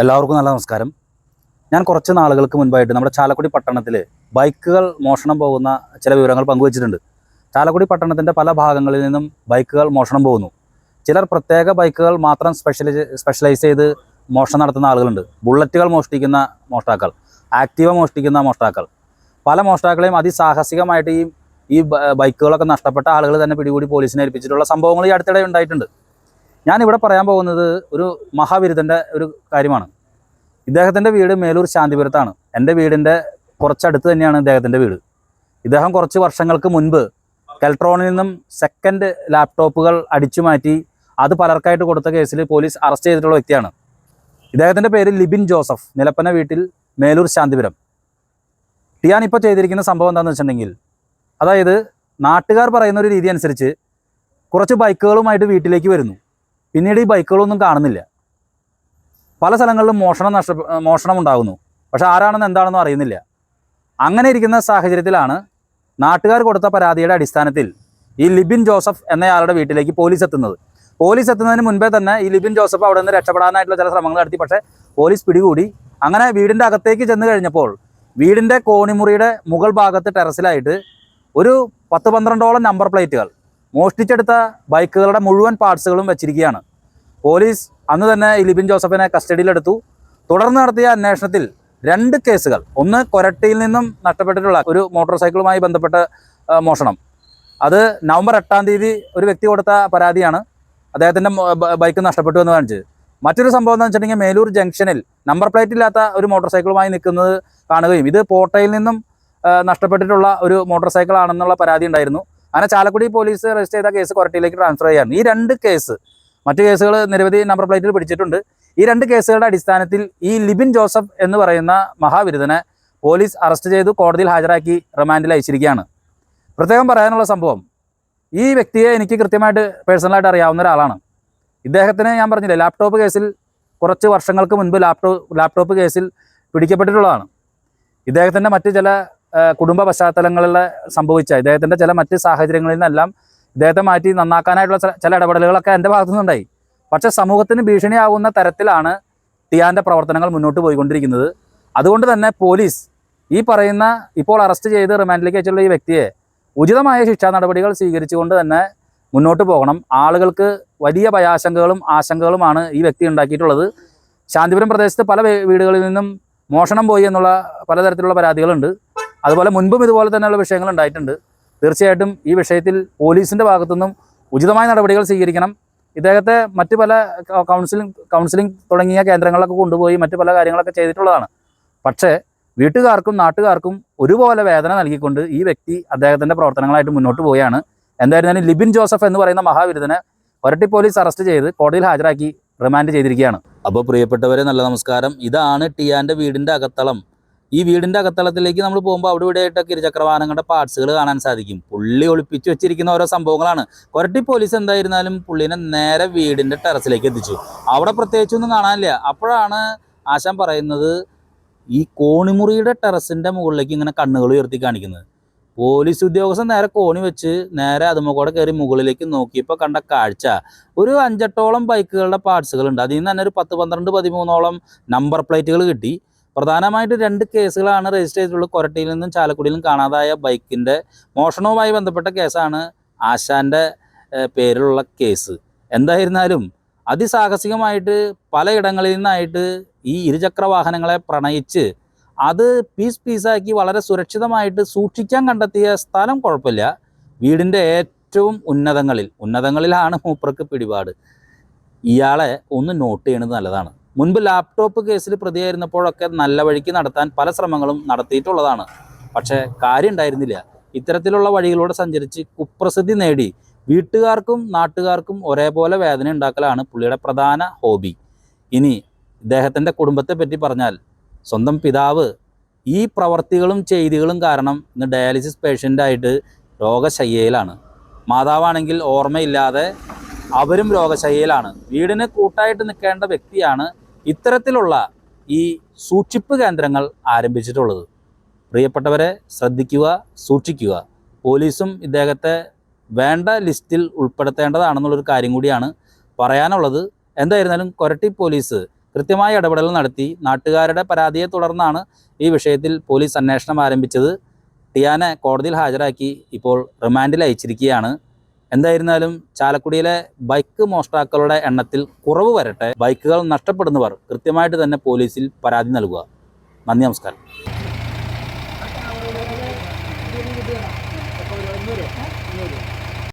എല്ലാവർക്കും നല്ല നമസ്കാരം. ഞാൻ കുറച്ച് നാളുകൾക്ക് മുൻപായിട്ട് നമ്മുടെ ചാലക്കുടി പട്ടണത്തിൽ ബൈക്കുകൾ മോഷണം പോകുന്ന ചില വിവരങ്ങൾ പങ്കുവച്ചിട്ടുണ്ട്. ചാലക്കുടി പട്ടണത്തിന്റെ പല ഭാഗങ്ങളിൽ നിന്നും ബൈക്കുകൾ മോഷണം പോകുന്നു. ചിലർ പ്രത്യേക ബൈക്കുകൾ മാത്രം സ്പെഷ്യലൈസ് സ്പെഷ്യലൈസ് ചെയ്ത് മോഷണം നടത്തുന്ന ആളുകളുണ്ട്. ബുള്ളറ്റുകൾ മോഷ്ടിക്കുന്ന മോഷ്ടാക്കൾ ആക്റ്റീവ മോഷ്ടിക്കുന്ന മോഷ്ടാക്കൾ. പല മോഷ്ടാക്കളെയും അതിസാഹസികമായിട്ട് ഈ ബൈക്കുകളൊക്കെ നഷ്ടപ്പെട്ട ആളുകൾ തന്നെ പിടികൂടി പോലീസിനെ ഏൽപ്പിച്ചിട്ടുള്ള സംഭവങ്ങൾ ഈ അടുത്തിടെ ഉണ്ടായിട്ടുണ്ട്. ഞാനിവിടെ പറയാൻ പോകുന്നത് ഒരു മഹാവിരുദ്ധന്റെ ഒരു കാര്യമാണ്. ഇദ്ദേഹത്തിന്റെ വീട് മേലൂർ ശാന്തിപുരത്താണ്. എന്റെ വീടിന്റെ കുറച്ചടുത്ത് തന്നെയാണ് ഇദ്ദേഹത്തിന്റെ വീട്. ഇദ്ദേഹം കുറച്ച് വർഷങ്ങൾക്ക് മുൻപ് കെൽട്രോണിൽ നിന്നും സെക്കൻഡ് ലാപ്ടോപ്പുകൾ അടിച്ചു മാറ്റി അത് പലർക്കായിട്ട് കൊടുത്ത കേസിൽ പോലീസ് അറസ്റ്റ് ചെയ്തിട്ടുള്ള വ്യക്തിയാണ്. ഇദ്ദേഹത്തിന്റെ പേര് ലിബിൻ ജോസഫ്. നിലപ്പന വീട്ടിൽ മേലൂർ ശാന്തിപുരം. ടിയാൻ ഇപ്പോൾ ചെയ്തിരിക്കുന്ന സംഭവം എന്താണെന്ന് വെച്ചിട്ടുണ്ടെങ്കിൽ അതായത് നാട്ടുകാർ പറയുന്ന ഒരു രീതി അനുസരിച്ച് കുറച്ച് ബൈക്കുകളുമായിട്ട് വീട്ടിലേക്ക് വരുന്നു. പിന്നീട് ഈ ബൈക്കുകളൊന്നും കാണുന്നില്ല. പല സ്ഥലങ്ങളിലും മോഷണം നഷ്ട മോഷണം ഉണ്ടാകുന്നു. പക്ഷെ ആരാണെന്ന് എന്താണെന്നും അറിയുന്നില്ല. അങ്ങനെ ഇരിക്കുന്ന സാഹചര്യത്തിലാണ് നാട്ടുകാർ കൊടുത്ത പരാതിയുടെ അടിസ്ഥാനത്തിൽ ഈ ലിബിൻ ജോസഫ് എന്നയാളുടെ വീട്ടിലേക്ക് പോലീസ് എത്തുന്നത്. പോലീസ് എത്തുന്നതിന് മുൻപേ തന്നെ ഈ ലിബിൻ ജോസഫ് അവിടെ നിന്ന് രക്ഷപ്പെടാനായിട്ടുള്ള ചില ശ്രമങ്ങൾ നടത്തി. പക്ഷേ പോലീസ് പിടികൂടി. അങ്ങനെ വീടിന്റെ അകത്തേക്ക് ചെന്ന് കഴിഞ്ഞപ്പോൾ വീടിന്റെ കോണിമുറിയുടെ മുകൾ ഭാഗത്ത് ടെറസിലായിട്ട് ഒരു പത്ത് പന്ത്രണ്ടോളം നമ്പർ പ്ലേറ്റുകൾ മോഷ്ടിച്ചെടുത്ത ബൈക്കുകളുടെ മുഴുവൻ പാർട്സുകളും വെച്ചിരിക്കുകയാണ്. പോലീസ് അന്ന് തന്നെ ഈ ലിബിൻ ജോസഫിനെ കസ്റ്റഡിയിലെടുത്തു. തുടർന്ന് നടത്തിയ അന്വേഷണത്തിൽ രണ്ട് കേസുകൾ. ഒന്ന് കൊരട്ടിയിൽ നിന്നും നഷ്ടപ്പെട്ടിട്ടുള്ള ഒരു മോട്ടോർ സൈക്കിളുമായി ബന്ധപ്പെട്ട മോഷണം. അത് നവംബർ എട്ടാം തീയതി ഒരു വ്യക്തി കൊടുത്ത പരാതിയാണ്. അദ്ദേഹത്തിന്റെ ബൈക്ക് നഷ്ടപ്പെട്ടു എന്ന് കാണിച്ചത് മറ്റൊരു സംഭവം എന്ന് വെച്ചിട്ടുണ്ടെങ്കിൽ മേലൂർ ജംഗ്ഷനിൽ നമ്പർ പ്ലേറ്റ് ഇല്ലാത്ത ഒരു മോട്ടോർ സൈക്കിളുമായി നിൽക്കുന്നത് കാണുകയും ഇത് പോട്ടയിൽ നിന്നും നഷ്ടപ്പെട്ടിട്ടുള്ള ഒരു മോട്ടോർ സൈക്കിൾ ആണെന്നുള്ള പരാതി ഉണ്ടായിരുന്നു. അങ്ങനെ ചാലക്കുടി പോലീസ് രജിസ്റ്റർ ചെയ്ത കേസ് കൊരട്ടിയിലേക്ക് ട്രാൻസ്ഫർ ചെയ്യാറുണ്ട് ഈ രണ്ട് കേസ് മറ്റു കേസുകൾ നിരവധി നമ്പർ പ്ലേറ്റിൽ പിടിച്ചിട്ടുണ്ട്. ഈ രണ്ട് കേസുകളുടെ അടിസ്ഥാനത്തിൽ ഈ ലിബിൻ ജോസഫ് എന്ന് പറയുന്ന മഹാവിരുദ്ധനെ പോലീസ് അറസ്റ്റ് ചെയ്തു കോടതിയിൽ ഹാജരാക്കി റിമാൻഡിൽ അയച്ചിരിക്കുകയാണ്. പ്രത്യേകം പറയാനുള്ള സംഭവം ഈ വ്യക്തിയെ എനിക്ക് കൃത്യമായിട്ട് പേഴ്സണലായിട്ട് അറിയാവുന്ന ഒരാളാണ്. ഇദ്ദേഹത്തിന് ഞാൻ പറഞ്ഞില്ല ലാപ്ടോപ്പ് കേസിൽ കുറച്ച് വർഷങ്ങൾക്ക് മുൻപ് ലാപ്ടോപ്പ് ലാപ്ടോപ്പ് കേസിൽ പിടിക്കപ്പെട്ടിട്ടുള്ളതാണ്. ഇദ്ദേഹത്തിന്റെ മറ്റ് ചില കുടുംബ പശ്ചാത്തലങ്ങളിൽ സംഭവിച്ച ഇദ്ദേഹത്തിന്റെ ചില മറ്റ് സാഹചര്യങ്ങളിൽ നിന്നെല്ലാം ഇദ്ദേഹത്തെ മാറ്റി നന്നാക്കാനായിട്ടുള്ള ചില- ഇടപെടലുകളൊക്കെ എന്റെ ഭാഗത്തു നിന്നുണ്ടായി. പക്ഷേ സമൂഹത്തിന് ഭീഷണിയാകുന്ന തരത്തിലാണ് ടിയാന്റെ പ്രവർത്തനങ്ങൾ മുന്നോട്ട് പോയിക്കൊണ്ടിരിക്കുന്നത്. അതുകൊണ്ട് തന്നെ പോലീസ് ഈ പറയുന്ന ഇപ്പോൾ അറസ്റ്റ് ചെയ്ത് റിമാൻഡിലേക്ക് അയച്ചുള്ള ഈ വ്യക്തിയെ ഉചിതമായ ശിക്ഷാ നടപടികൾ സ്വീകരിച്ചുകൊണ്ട് തന്നെ മുന്നോട്ട് പോകണം. ആളുകൾക്ക് വലിയ ഭയാശങ്കകളും ആശങ്കകളുമാണ് ഈ വ്യക്തി ഉണ്ടാക്കിയിട്ടുള്ളത്. ശാന്തിപുരം പ്രദേശത്ത് പല വീടുകളിൽ നിന്നും മോഷണം പോയി എന്നുള്ള പലതരത്തിലുള്ള പരാതികളുണ്ട്. അതുപോലെ മുൻപും ഇതുപോലെ തന്നെയുള്ള വിഷയങ്ങൾ ഉണ്ടായിട്ടുണ്ട്. തീർച്ചയായിട്ടും ഈ വിഷയത്തിൽ പോലീസിന്റെ ഭാഗത്തുനിന്നും ഉചിതമായ നടപടികൾ സ്വീകരിക്കണം. ഇദ്ദേഹത്തെ മറ്റു പല കൗൺസിലിംഗ് കൗൺസിലിംഗ് തുടങ്ങിയ കേന്ദ്രങ്ങളിലൊക്കെ കൊണ്ടുപോയി മറ്റു പല കാര്യങ്ങളൊക്കെ ചെയ്തിട്ടുള്ളതാണ്. പക്ഷേ വീട്ടുകാർക്കും നാട്ടുകാർക്കും ഒരുപോലെ വേദന നൽകിക്കൊണ്ട് ഈ വ്യക്തി അദ്ദേഹത്തിന്റെ പ്രവർത്തനങ്ങളായിട്ട് മുന്നോട്ട് പോവുകയാണ്. എന്തായിരുന്നാലും ലിബിൻ ജോസഫ് എന്ന് പറയുന്ന മഹാവിരുദ്ധനെ കൊരട്ടി പോലീസ് അറസ്റ്റ് ചെയ്ത് കോടതിയിൽ ഹാജരാക്കി റിമാൻഡ് ചെയ്തിരിക്കുകയാണ്. അപ്പോൾ പ്രിയപ്പെട്ടവരെ നല്ല നമസ്കാരം. ഇതാണ് ടിയാന്റെ വീടിന്റെ അകത്തളം. ഈ വീടിന്റെ അകത്തളത്തിലേക്ക് നമ്മൾ പോകുമ്പോൾ അവിടെ ഇവിടെ ആയിട്ടൊക്കെ ഇരുചക്രവാഹനങ്ങളുടെ പാർട്സുകൾ കാണാൻ സാധിക്കും. പുള്ളി ഒളിപ്പിച്ചു വെച്ചിരിക്കുന്ന ഓരോ സംഭവങ്ങളാണ്. കൊരട്ടി പോലീസ് എന്തായിരുന്നാലും പുള്ളിനെ നേരെ വീടിന്റെ ടെറസിലേക്ക് എത്തിച്ചു. അവിടെ പ്രത്യേകിച്ചൊന്നും കാണാനില്ല. അപ്പോഴാണ് ആശാൻ പറയുന്നത് ഈ കോണിമുറിയുടെ ടെറസിന്റെ മുകളിലേക്ക് ഇങ്ങനെ കണ്ണുകൾ ഉയർത്തി കാണിക്കുന്നത്. പോലീസ് ഉദ്യോഗസ്ഥൻ നേരെ കോണി വെച്ച് നേരെ അതുമുകൂടെ കയറി മുകളിലേക്ക് നോക്കിയപ്പോൾ കണ്ട കാഴ്ച. ഒരു അഞ്ചെട്ടോളം ബൈക്കുകളുടെ പാർട്സുകളുണ്ട് അതിൽ നിന്ന് തന്നെ ഒരു പത്ത് പന്ത്രണ്ട് പതിമൂന്നോളം നമ്പർ പ്ലേറ്റുകൾ കിട്ടി. പ്രധാനമായിട്ട് രണ്ട് കേസുകളാണ് രജിസ്റ്റർ ചെയ്തിട്ടുള്ളത്. കൊരട്ടിയിൽ നിന്നും ചാലക്കുടിയിലും കാണാതായ ബൈക്കിന്റെ മോഷണവുമായി ബന്ധപ്പെട്ട കേസാണ് ആശാന്റെ പേരിലുള്ള കേസ്. എന്തായിരുന്നാലും അതിസാഹസികമായിട്ട് പലയിടങ്ങളിൽ നിന്നായിട്ട് ഈ ഇരുചക്ര വാഹനങ്ങളെ പ്രണയിച്ച് അത് പീസ് പീസാക്കി വളരെ സുരക്ഷിതമായിട്ട് സൂക്ഷിക്കാൻ കണ്ടെത്തിയ സ്ഥലം കുഴപ്പമില്ല. വീടിന്റെ ഏറ്റവും ഉന്നതങ്ങളിൽ ഉന്നതങ്ങളിലാണ് മൂപ്പർക്ക് പിടിപാട്. ഇയാളെ ഒന്ന് നോട്ട് ചെയ്യുന്നത് നല്ലതാണ്. മുൻപ് ലാപ്ടോപ്പ് കേസിൽ പ്രതിയായിരുന്നപ്പോഴൊക്കെ നല്ല വഴിക്ക് നടത്താൻ പല ശ്രമങ്ങളും നടത്തിയിട്ടുള്ളതാണ്. പക്ഷേ കാര്യം ഉണ്ടായിരുന്നില്ല. ഇത്തരത്തിലുള്ള വഴികളിലൂടെ സഞ്ചരിച്ച് കുപ്രസിദ്ധി നേടി വീട്ടുകാർക്കും നാട്ടുകാർക്കും ഒരേപോലെ വേദന ഉണ്ടാക്കലാണ് പുള്ളിയുടെ പ്രധാന ഹോബി. ഇനി ഇദ്ദേഹത്തിന്റെ കുടുംബത്തെ പറ്റി പറഞ്ഞാൽ സ്വന്തം പിതാവ് ഈ പ്രവർത്തികളും ചെയ്തികളും കാരണം ഇന്ന് ഡയാലിസിസ് പേഷ്യന്റായിട്ട് രോഗശയ്യയിലാണ്. മാതാവാണെങ്കിൽ ഓർമ്മയില്ലാതെ അവരും രോഗശയ്യയിലാണ്. വീടിന് കൂട്ടായിട്ട് നിൽക്കേണ്ട വ്യക്തിയാണ് ഇത്തരത്തിലുള്ള ഈ സൂക്ഷിപ്പ് കേന്ദ്രങ്ങൾ ആരംഭിച്ചിട്ടുള്ളത്. പ്രിയപ്പെട്ടവരെ ശ്രദ്ധിക്കുക സൂക്ഷിക്കുക. പോലീസും ഇദ്ദേഹത്തെ വേണ്ട ലിസ്റ്റിൽ ഉൾപ്പെടുത്തേണ്ടതാണെന്നുള്ളൊരു കാര്യം കൂടിയാണ് പറയാനുള്ളത്. എന്തായിരുന്നാലും കൊരട്ടി പോലീസ് കൃത്യമായ ഇടപെടൽ നടത്തി. നാട്ടുകാരുടെ പരാതിയെ തുടർന്നാണ് ഈ വിഷയത്തിൽ പോലീസ് അന്വേഷണം ആരംഭിച്ചത്. ടിയാനെ കോടതിയിൽ ഹാജരാക്കി ഇപ്പോൾ റിമാൻഡിൽ അയച്ചിരിക്കുകയാണ്. എന്തായിരുന്നാലും ചാലക്കുടിയിലെ ബൈക്ക് മോഷ്ടാക്കളുടെ എണ്ണത്തിൽ കുറവ് വരട്ടെ. ബൈക്കുകൾ നഷ്ടപ്പെടുന്നവർ കൃത്യമായിട്ട് തന്നെ പോലീസിൽ പരാതി നൽകുക. നന്ദി നമസ്കാരം.